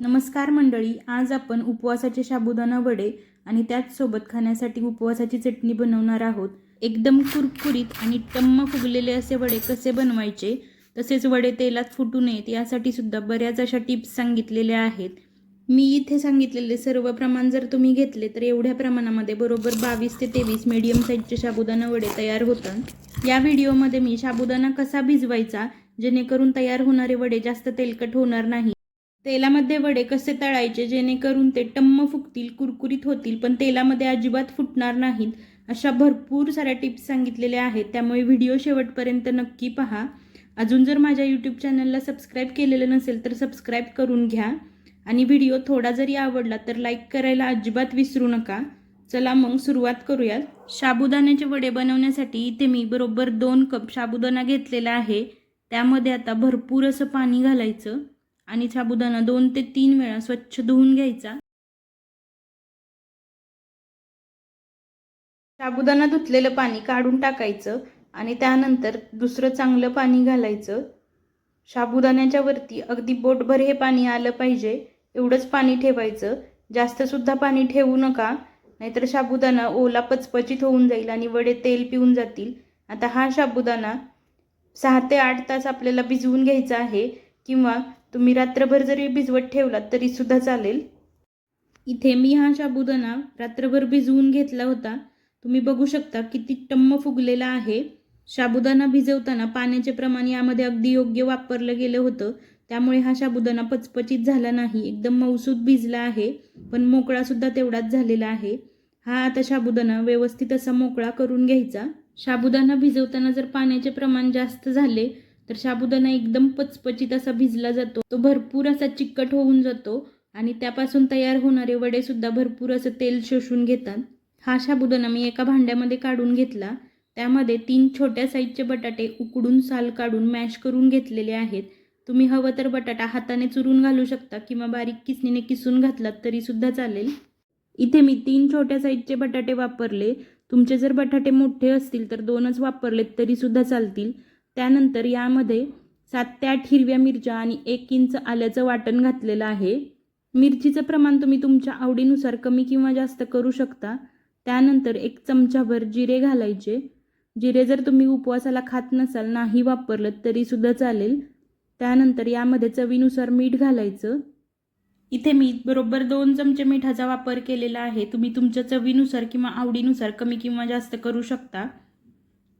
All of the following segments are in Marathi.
नमस्कार मंडळी आज आपण उपवासाचे साबुदाणा वडे आणि त्याचसोबत खाण्यासाठी उपवासाची चटणी बनवणार आहोत. एकदम कुरकुरीत आणि टम्म फुगलेले असे वडे कसे बनवायचे तसेच वडे तेलात फुटू नयेत यासाठी सुद्धा बऱ्याच अशा टिप्स सांगितलेल्या आहेत. मी इथे सांगितलेले सर्व प्रमाण जर तुम्ही घेतले तर एवढ्या प्रमाणामध्ये बरोबर बावीस ते तेवीस मीडियम साईजचे साबुदाणा वडे तयार होतात. या व्हिडिओमध्ये मी साबुदाणा कसा भिजवायचा जेणेकरून तयार होणारे वडे जास्त तेलकट होणार नाही. तेलामध्ये वडे कसे तळायचे जेणेकरून ते टम्म फुगतील कुरकुरीत होतील पण तेलामध्ये अजिबात फुटणार नाहीत अशा भरपूर साऱ्या टिप्स सांगितलेल्या आहेत. त्यामुळे व्हिडिओ शेवटपर्यंत नक्की पहा. अजून जर माझ्या यूट्यूब चॅनलला सबस्क्राईब केलेलं नसेल तर सबस्क्राईब करून घ्या. आणि व्हिडिओ थोडा जरी आवडला तर लाईक करायला अजिबात विसरू नका. चला मग सुरुवात करूयात. साबुदाण्याचे वडे बनवण्यासाठी इथे मी बरोबर दोन कप साबुदाणा घेतलेला आहे. त्यामध्ये आता भरपूर असं पाणी घालायचं. आणि साबुदाणा दोन ते तीन वेळा स्वच्छ धुवून घ्यायचा. साबुदाणा धुतलेलं पाणी काढून टाकायचं आणि त्यानंतर दुसरं चांगलं पाणी घालायचं. साबुदाण्याच्या वरती अगदी बोटभर हे पाणी आलं पाहिजे एवढंच पाणी ठेवायचं. जास्त सुद्धा पाणी ठेवू नका नाहीतर साबुदाणा ओला पचपचित होऊन जाईल आणि वडे तेल पिऊन जातील. आता हा साबुदाणा सहा ते आठ तास आपल्याला भिजवून घ्यायचा आहे किंवा तुम्ही रात्रभर जरी भिजवत ठेवलात तरी सुद्धा चालेल. इथे मी हा साबुदाणा रात्रभर भिजवून घेतला होता. तुम्ही बघू शकता किती टम्म फुगलेला आहे. साबुदाणा भिजवताना पाण्याचे प्रमाण यामध्ये अगदी योग्य वापरलं गेलं होतं. त्यामुळे हा साबुदाणा पचपचित झाला नाही. एकदम मऊसूद भिजला आहे पण मोकळासुद्धा तेवढाच झालेला आहे. हा आता साबुदाणा व्यवस्थित असा मोकळा करून घ्यायचा. साबुदाणा भिजवताना जर पाण्याचे प्रमाण जास्त झाले तर साबुदाणा एकदम पचपचित असा भिजला जातो. तो भरपूर असा चिकट होऊन जातो आणि त्यापासून तयार होणारे वडे सुद्धा भरपूर असं तेल शोषून घेतात. हा साबुदाणा मी एका भांड्यामध्ये काढून घेतला. त्यामध्ये तीन छोट्या साईजचे बटाटे उकडून साल काढून मॅश करून घेतलेले आहेत. तुम्ही हवं तर बटाटा हाताने चुरून घालू शकता किंवा बारीक किसणीने किसून घातलात तरी सुद्धा चालेल. इथे मी तीन छोट्या साईजचे बटाटे वापरले. तुमचे जर बटाटे मोठे असतील तर दोनच वापरलेत तरी सुद्धा चालतील. त्यानंतर यामध्ये सात ते आठ हिरव्या मिरच्या आणि एक इंच आल्याचं वाटण घातलेलं आहे. मिरचीचं प्रमाण तुम्ही तुमच्या आवडीनुसार कमी किंवा जास्त करू शकता. त्यानंतर एक चमचाभर जिरे घालायचे. जिरे जर तुम्ही उपवासाला खात नसाल नाही वापरलं तरीसुद्धा चालेल. त्यानंतर यामध्ये चवीनुसार मीठ घालायचं. इथे मी बरोबर दोन चमचे मिठाचा वापर केलेला आहे. तुम्ही तुमच्या चवीनुसार किंवा आवडीनुसार कमी किंवा जास्त करू शकता.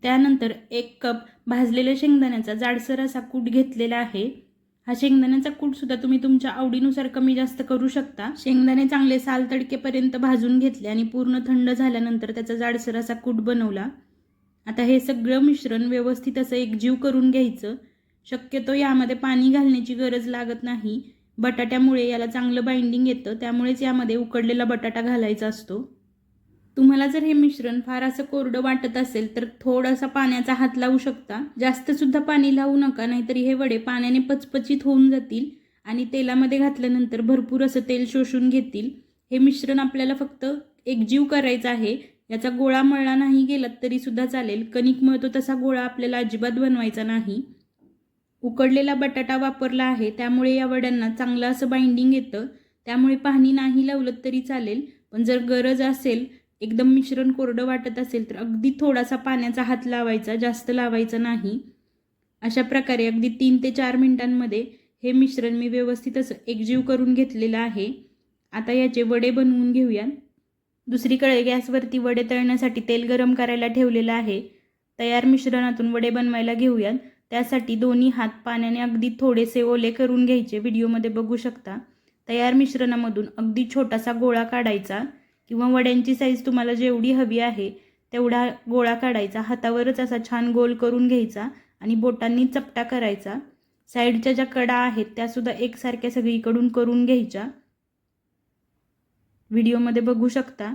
त्यानंतर एक कप भाजलेल्या शेंगदाण्याचा जाडसर असा कूट घेतलेला आहे. हा शेंगदाण्याचा कूटसुद्धा तुम्ही तुमच्या आवडीनुसार कमी जास्त करू शकता. शेंगदाणे चांगले साल तडकेपर्यंत भाजून घेतले आणि पूर्ण थंड झाल्यानंतर त्याचा जाडसर असा कूट बनवला. आता हे सगळं मिश्रण व्यवस्थित असं एकजीव करून घ्यायचं. शक्यतो यामध्ये पाणी घालण्याची गरज लागत नाही. बटाट्यामुळे याला चांगलं बाइंडिंग येतं त्यामुळेच यामध्ये उकडलेला बटाटा घालायचा असतो. तुम्हाला जर हे मिश्रण फार असं कोरडं वाटत असेल तर थोडासा पाण्याचा हात लावू शकता. जास्त सुद्धा पाणी लावू नका नाहीतरी हे वडे पाण्याने पचपचित होऊन जातील आणि तेलामध्ये घातल्यानंतर भरपूर असं तेल शोषून घेतील. हे मिश्रण आपल्याला फक्त एकजीव करायचं आहे. याचा गोळा मळला नाही गेलात तरी सुद्धा चालेल. कणिक मळतो तसा गोळा आपल्याला अजिबात बनवायचा नाही. उकडलेला बटाटा वापरला आहे त्यामुळे या वड्यांना चांगलं असं बाइंडिंग येतं. त्यामुळे पाणी नाही लावलं तरी चालेल. पण जर गरज असेल एकदम मिश्रण कोरडं वाटत असेल तर अगदी थोडासा पाण्याचा हात लावायचा जास्त लावायचा नाही. अशा प्रकारे अगदी तीन ते चार मिनिटांमध्ये हे मिश्रण मी व्यवस्थित असं एकजीव करून घेतलेलं आहे. आता याचे वडे बनवून घेऊया दुसरीकडे गॅसवरती वडे तळण्यासाठी तेल गरम करायला ठेवलेलं आहे. तयार मिश्रणातून वडे बनवायला घेऊयात. त्यासाठी दोन्ही हात पाण्याने अगदी थोडेसे ओले करून घ्यायचे. व्हिडिओमध्ये बघू शकता. तयार मिश्रणामधून अगदी छोटासा गोळा काढायचा. किंवा वड्यांची साईज तुम्हाला जेवढी हवी आहे तेवढा गोळा काढायचा. हातावरच असा छान गोल करून घ्यायचा आणि बोटांनी चपटा करायचा. साईडच्या ज्या कडा आहेत त्यासुद्धा एकसारख्या सगळीकडून करून घ्यायच्या. व्हिडिओमध्ये बघू शकता.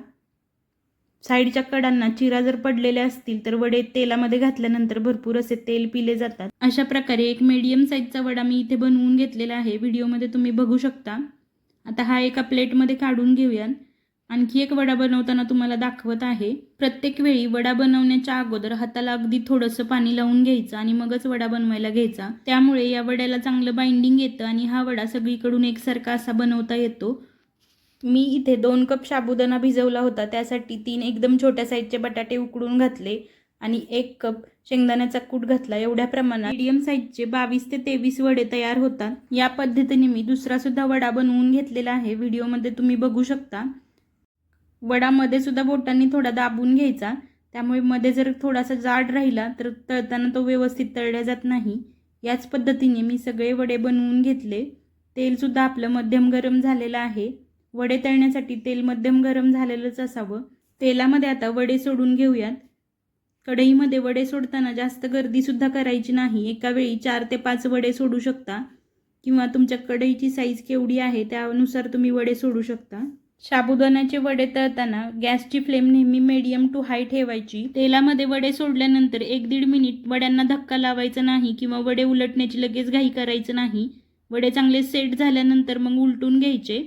साईडच्या कडांना चिरा जर पडलेल्या असतील तर वडे तेलामध्ये घातल्यानंतर भरपूर असे तेल पिले जातात. अशा प्रकारे एक मीडियम साईजचा वडा मी इथे बनवून घेतलेला आहे. व्हिडिओमध्ये तुम्ही बघू शकता. आता हा एका प्लेटमध्ये काढून घेऊयात. आणखी एक वडा बनवताना तुम्हाला दाखवत आहे. प्रत्येक वेळी वडा बनवण्याच्या अगोदर हाताला अगदी थोडंसं पाणी लावून घ्यायचं आणि मगच वडा बनवायला घ्यायचा. त्यामुळे या वड्याला चांगलं बाइंडिंग येतं आणि हा वडा सगळीकडून एकसारखा असा बनवता येतो. मी इथे दोन कप साबुदाणा भिजवला होता. त्यासाठी तीन एकदम छोट्या साईजचे बटाटे उकडून घातले आणि एक कप शेंगदाण्याचा कूट घातला. एवढ्या प्रमाणात मीडियम साईजचे बावीस ते तेवीस वडे तयार होतात. या पद्धतीने मी दुसरा सुद्धा वडा बनवून घेतलेला आहे. व्हिडिओमध्ये तुम्ही बघू शकता. वडामध्ये सुद्धा बोटांनी थोडा दाबून घ्यायचा. त्यामुळे मध्ये जर थोडासा जाड राहिला तर तळताना तो व्यवस्थित तळल्या जात नाही. याच पद्धतीने मी सगळे वडे बनवून घेतले. तेलसुद्धा आपलं मध्यम गरम झालेलं आहे. वडे तळण्यासाठी तेल मध्यम गरम झालेलंच असावं. तेलामध्ये आता वडे सोडून घेऊयात. कढईमध्ये वडे सोडताना जास्त गर्दीसुद्धा करायची नाही. एका वेळी चार ते पाच वडे सोडू शकता. किंवा तुमच्या कढईची साईज केवढी आहे त्यानुसार तुम्ही वडे सोडू शकता. साबुदाण्याचे वडे तळताना गॅसची फ्लेम नेहमी मीडियम टू हाय ठेवायची. तेलामध्ये वडे सोडल्यानंतर एक दीड मिनिट वड्यांना धक्का लावायचा नाही किंवा वडे उलटण्याची लगेच घाई करायचं नाही. वडे चांगले सेट झाल्यानंतर मग उलटून घ्यायचे.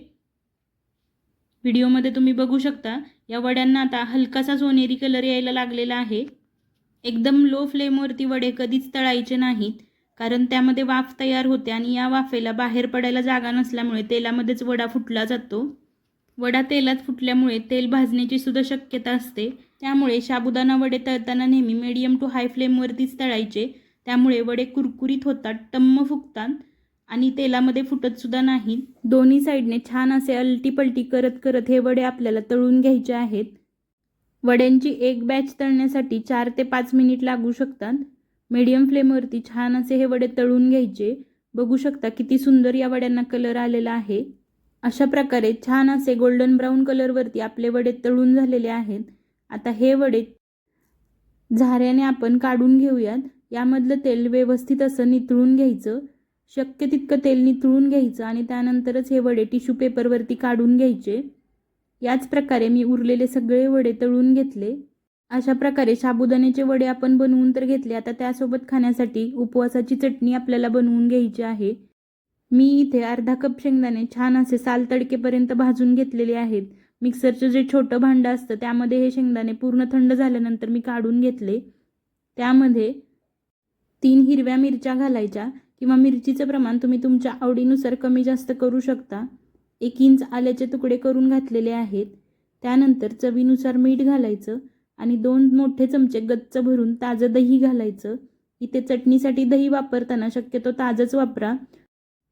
व्हिडिओमध्ये तुम्ही बघू शकता या वड्यांना आता हलकासा सोनेरी कलर यायला लागलेला आहे. एकदम लो फ्लेमवरती वडे कधीच तळायचे नाहीत कारण त्यामध्ये वाफ तयार होते आणि या वाफेला बाहेर पडायला जागा नसल्यामुळे तेलामध्येच वडा फुटला जातो. वडा तेलात फुटल्यामुळे तेल भाजण्याची सुद्धा शक्यता असते. त्यामुळे साबुदाणा वडे तळताना नेहमी मीडियम टू हाय फ्लेमवरतीच तळायचे. त्यामुळे वडे कुरकुरीत होतात टम्म फुगतात आणि तेलामध्ये फुटत सुद्धा नाहीत दोन्ही साईडने छान असे अलटीपलटी करत करत हे वडे आपल्याला तळून घ्यायचे आहेत. वड्यांची एक बॅच तळण्यासाठी चार ते पाच मिनिट लागू शकतात. मीडियम फ्लेमवरती छान असे हे वडे तळून घ्यायचे. बघू शकता किती सुंदर या वड्यांना कलर आलेला आहे. अशा प्रकारे छान असे गोल्डन ब्राऊन कलरवरती आपले वडे तळून झालेले आहेत. आता हे वडे झाऱ्याने आपण काढून घेऊयात. यामधलं तेल व्यवस्थित असं नितळून घ्यायचं. शक्य तितकं तेल नितळून घ्यायचं आणि त्यानंतरच हे वडे टिश्यू पेपरवरती काढून घ्यायचे. याच प्रकारे मी उरलेले सगळे वडे तळून घेतले. अशा प्रकारे साबुदाण्याचे वडे आपण बनवून तर घेतले. आता त्यासोबत खाण्यासाठी उपवासाची चटणी आपल्याला बनवून घ्यायची आहे. मी इथे अर्धा कप शेंगदाणे छान असे साल तडकेपर्यंत भाजून घेतलेले आहेत. मिक्सरचं जे छोटं भांडं असतं त्यामध्ये हे शेंगदाणे पूर्ण थंड झाल्यानंतर मी काढून घेतले. त्यामध्ये तीन हिरव्या मिरच्या घालायच्या किंवा मिरचीचं प्रमाण तुम्ही तुमच्या आवडीनुसार कमी जास्त करू शकता. एक इंच आल्याचे तुकडे करून घातलेले आहेत. त्यानंतर चवीनुसार मीठ घालायचं आणि दोन मोठे चमचे गच्च भरून ताजं दही घालायचं. इथे चटणीसाठी दही वापरताना शक्यतो ताजंच वापरा.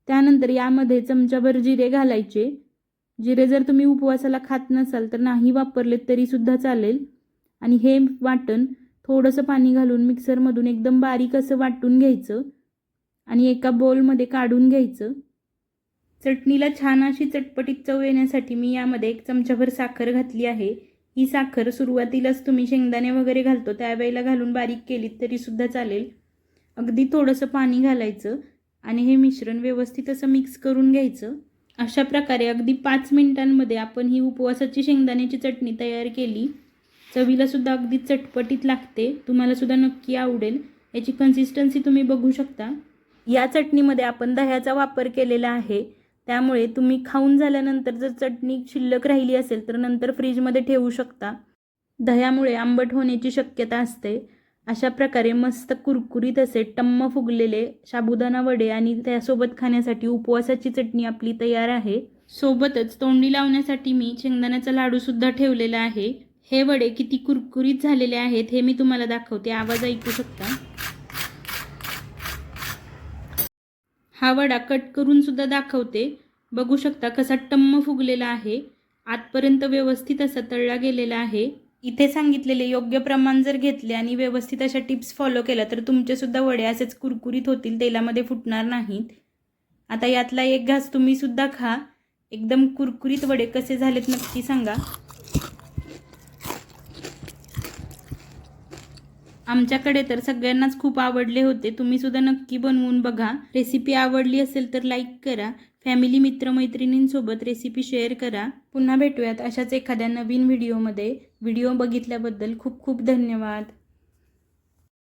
त्यानंतर यामध्ये चमचाभर जिरे घालायचे. जिरे जर तुम्ही उपवासाला खात नसाल तर नाही वापरले तरीसुद्धा चालेल. आणि हे वाटण थोडंसं पाणी घालून मिक्सरमधून एकदम बारीक असं वाटून घ्यायचं. आणि एका बोलमध्ये काढून घ्यायचं. चटणीला छान अशी चटपटीत चव येण्यासाठी मी यामध्ये एक चमचाभर साखर घातली आहे. ही साखर सुरुवातीलाच तुम्ही शेंगदाणे वगैरे घालतो त्यावेळेला घालून बारीक केलीत तरीसुद्धा चालेल. अगदी थोडंसं पाणी घालायचं. आणि हे मिश्रण व्यवस्थित असं मिक्स करून घ्यायचं. अशा प्रकारे अगदी पाच मिनिटांमध्ये आपण ही उपवासाची शेंगदाण्याची चटणी तयार केली. चवीला सुद्धा अगदी चटपटीत लागते. तुम्हाला सुद्धा नक्की आवडेल. याची कन्सिस्टन्सी तुम्ही बघू शकता. या चटणीमध्ये आपण दह्याचा वापर केलेला आहे. त्यामुळे तुम्ही खाऊन झाल्यानंतर जर चटणी शिल्लक राहिली असेल तर नंतर फ्रीजमध्ये ठेवू शकता. दह्यामुळे आंबट होण्याची शक्यता असते. अशा प्रकारे मस्त कुरकुरीत असे टम्म फुगलेले साबुदाणा वडे आणि त्यासोबत खाण्यासाठी उपवासाची चटणी आपली तयार आहे. सोबतच तोंडी लावण्यासाठी मी शेंगदाण्याचा लाडूसुद्धा ठेवलेला आहे. हे वडे किती कुरकुरीत झालेले आहेत हे मी तुम्हाला दाखवते. आवाज ऐकू शकता? हा वडा कट करून सुद्धा दाखवते. बघू शकता कसा टम्म फुगलेला आहे. आतपर्यंत व्यवस्थित असा तळला गेलेला आहे. इथे सांगितलेले योग्य प्रमाण जर घेतले आणि व्यवस्थित अशा टिप्स फॉलो केल्या तर तुमचेसुद्धा वडे असेच कुरकुरीत होतील तेलामध्ये फुटणार नाहीत. आता यातला एक घास तुम्हीसुद्धा खा. एकदम कुरकुरीत वडे कसे झालेत नक्की सांगा. आमच्याकडे तर सगळ्यांनाच खूप आवडले होते. तुम्ही सुद्धा नक्की बनवून बघा. रेसिपी आवडली असेल तर लाईक करा. फॅमिली मित्रमैत्रिणींसोबत रेसिपी शेअर करा. पुन्हा भेटूयात अशाच एखाद्या नवीन व्हिडिओमध्ये. व्हिडिओ बघितल्याबद्दल खूप खूप धन्यवाद.